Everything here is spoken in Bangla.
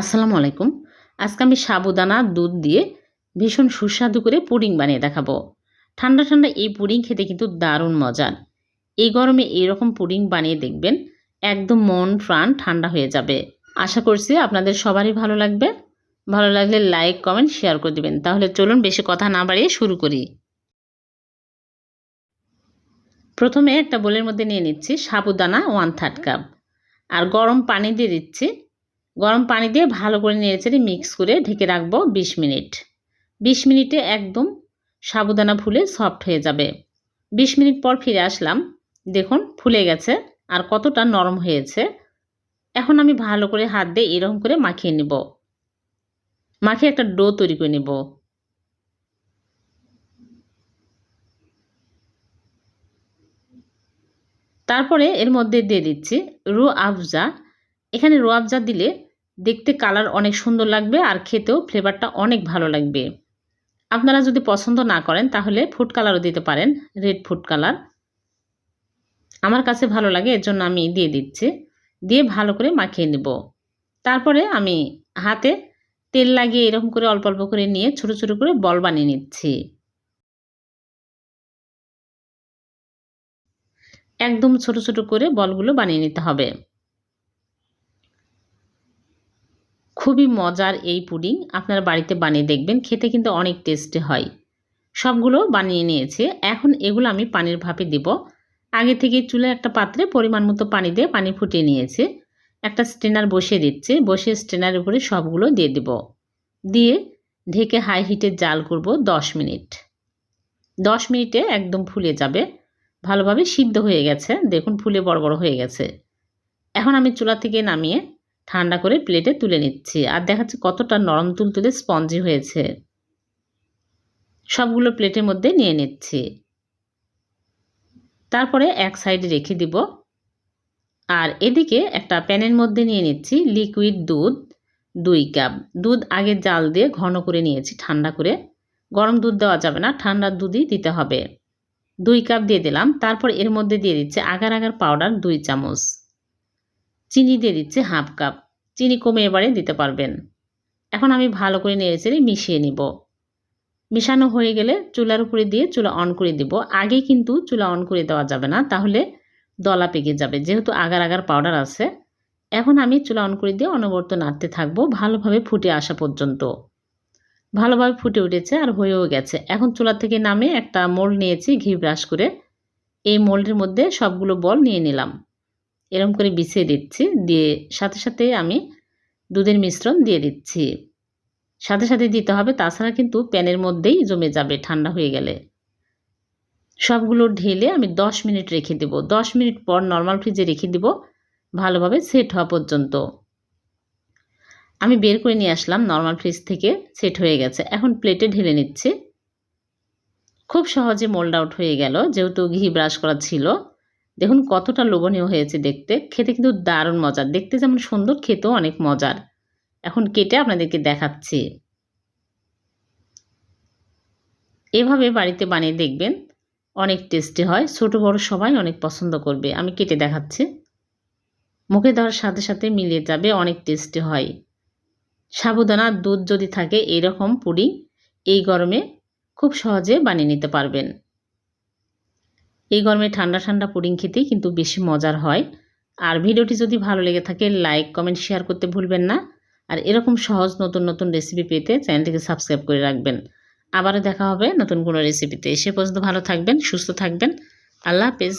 আসসালামু আলাইকুম। আজকে আমি সাবুদানা, দুধ দিয়ে ভীষণ সুস্বাদু করে পুডিং বানিয়ে দেখাবো। ঠান্ডা ঠান্ডা এই পুডিং খেতে কিন্তু দারুণ মজার এই গরমে এইরকম পুডিং বানিয়ে দেখবেন, একদম মন প্রাণ ঠান্ডা হয়ে যাবে। আশা করছি আপনাদের সবারই ভালো লাগবে। ভালো লাগলে লাইক, কমেন্ট, শেয়ার করে দেবেন। তাহলে চলুন বেশি কথা না বাড়িয়ে শুরু করি। প্রথমে একটা বোলের মধ্যে নিয়ে নিচ্ছি সাবুদানা ওয়ান থার্ড কাপ। আর গরম পানি দিয়ে দিচ্ছি গরম পানি দিয়ে ভালো করে নেড়েচেড়ে মিক্স করে ঢেকে রাখব বিশ মিনিট। বিশ মিনিটে একদম সাবুদানা ফুলে সফট হয়ে যাবে। বিশ মিনিট পর ফিরে আসলাম। দেখুন, ফুলে গেছে আর কতটা নরম হয়েছে। এখন আমি ভালো করে হাত দিয়ে এরকম করে মাখিয়ে নেব। মাখিয়ে একটা ডো তৈরি করে নেব। তারপরে এর মধ্যে দিয়ে দিচ্ছি রু আফজা। এখানে রু আফজা দিলে দেখতে কালার অনেক সুন্দর লাগবে আর খেতেও ফ্লেভারটা অনেক ভালো লাগবে। আপনারা যদি পছন্দ না করেন তাহলে ফুড কালারও দিতে পারেন রেড ফুড কালার আমার কাছে ভালো লাগে, এর জন্য আমি দিয়ে দিচ্ছি। দিয়ে ভালো করে মাখিয়ে নেব। তারপরে আমি হাতে তেল লাগিয়ে এরকম করে অল্প অল্প করে নিয়ে ছোট ছোট করে বল বানিয়ে নিচ্ছি। একদম ছোট ছোট করে বলগুলো বানিয়ে নিতে হবে। খুবই মজার এই পুডিং আপনার বাড়িতে বানিয়ে দেখবেন, খেতে কিন্তু অনেক টেস্টি হয়। সবগুলো বানিয়ে নিয়েছে, এখন এগুলো আমি পানির ভাপে দেব। আগে থেকে চুলে একটা পাত্রে পরিমাণ মতো পানি দিয়ে পানি ফুটিয়ে নিয়েছে। একটা স্টেনার বসিয়ে দিচ্ছে, বসিয়ে স্টেনারের উপরে সবগুলো দিয়ে দেব। দিয়ে ঢেকে হাই হিটে জাল করব দশ মিনিট। দশ মিনিটে একদম ফুলে যাবে। ভালোভাবে সিদ্ধ হয়ে গেছে, দেখুন ফুলে বড় বড় হয়ে গেছে। এখন আমি চুলা থেকে নামিয়ে ঠান্ডা করে প্লেটে তুলে নিচ্ছি। আর দেখাচ্ছে কতটা নরম তুলতুলে স্পঞ্জি হয়েছে। সবগুলো প্লেটের মধ্যে নিয়ে নিচ্ছি। তারপরে এক সাইডে রেখে দিব। আর এদিকে একটা প্যানের মধ্যে নিয়ে নিচ্ছি লিকুইড দুধ, দুই কাপ। দুধ আগে জাল দিয়ে ঘন করে নিয়েছি, ঠান্ডা করে। গরম দুধ দেওয়া যাবে না ঠান্ডার দুধই দিতে হবে। দুই কাপ দিয়ে দিলাম। তারপর এর মধ্যে দিয়ে দিচ্ছে আগার আগার পাউডার দুই চামচ। চিনি দিয়ে দিচ্ছে হাফ কাপ। চিনি কমে এবারে দিতে পারবেন। এখন আমি ভালো করে নেড়ে মিশিয়ে নিব। মিশানো হয়ে গেলে চুলার উপরে দিয়ে চুলা অন করে দিব। আগে কিন্তু চুলা অন করে দেওয়া যাবে না, তাহলে দলা পেকে যাবে, যেহেতু আগার আগার পাউডার আছে। এখন আমি চুলা অন করে দিয়ে অনবর্ত নাড়তে থাকব, ভালোভাবে ফুটে আসা পর্যন্ত। ভালোভাবে ফুটে উঠেছে আর হয়েও গেছে। এখন চুলা থেকে নামে একটা মোল্ড নিয়েছি ঘি ব্রাশ করে। এই মোল্ডের মধ্যে সবগুলো বল নিয়ে নিলাম। এরম করে বিছিয়ে দিচ্ছি, দিয়ে সাথে সাথে আমি দুধের মিশ্রণ দিয়ে দিচ্ছি। সাথে সাথে দিতে হবে, তাছাড়া কিন্তু প্যানের মধ্যেই জমে যাবে, ঠান্ডা হয়ে গেলে। সবগুলো ঢেলে আমি দশ মিনিট রেখে দেব। দশ মিনিট পর নর্মাল ফ্রিজে রেখে দেব, ভালোভাবে সেট হওয়া পর্যন্ত। আমি বের করে নিয়ে আসলাম, নর্মাল ফ্রিজ থেকে সেট হয়ে গেছে। এখন প্লেটে ঢেলে নিচ্ছি। খুব সহজে মোল্ড আউট হয়ে গেল, যেহেতু ঘি ব্রাশ করা ছিল। দেখুন কতটা লোভনীয় হয়েছে দেখতে। খেতে কিন্তু দারুণ মজার। দেখতে যেমন সুন্দর, খেতেও অনেক মজার। এখন কেটে আপনাদেরকে দেখাচ্ছি। এভাবে বাড়িতে বানিয়ে দেখবেন, অনেক টেস্টি হয়। ছোট, বড় সবাই অনেক পছন্দ করবে। আমি কেটে দেখাচ্ছি। মুখে দেওয়ার সাথে সাথে মিলিয়ে যাবে, অনেক টেস্টি হয়। সাবুদানার দুধ যদি থাকে, এরকম পুডিং এই গরমে খুব সহজে বানিয়ে নিতে পারবেন। এই গরমে ঠান্ডা ঠান্ডা পুডিং খেতেই কিন্তু বেশি মজার হয়। আর ভিডিওটি যদি ভালো লেগে থাকে লাইক কমেন্ট শেয়ার করতে ভুলবেন না। আর এরকম সহজ নতুন নতুন রেসিপি পেতে চ্যানেলটিকে সাবস্ক্রাইব করে রাখবেন। আবারও দেখা হবে নতুন কোনো রেসিপিতে এসে পর্যন্ত ভালো থাকবেন, সুস্থ থাকবেন। আল্লাহ হাফেজ।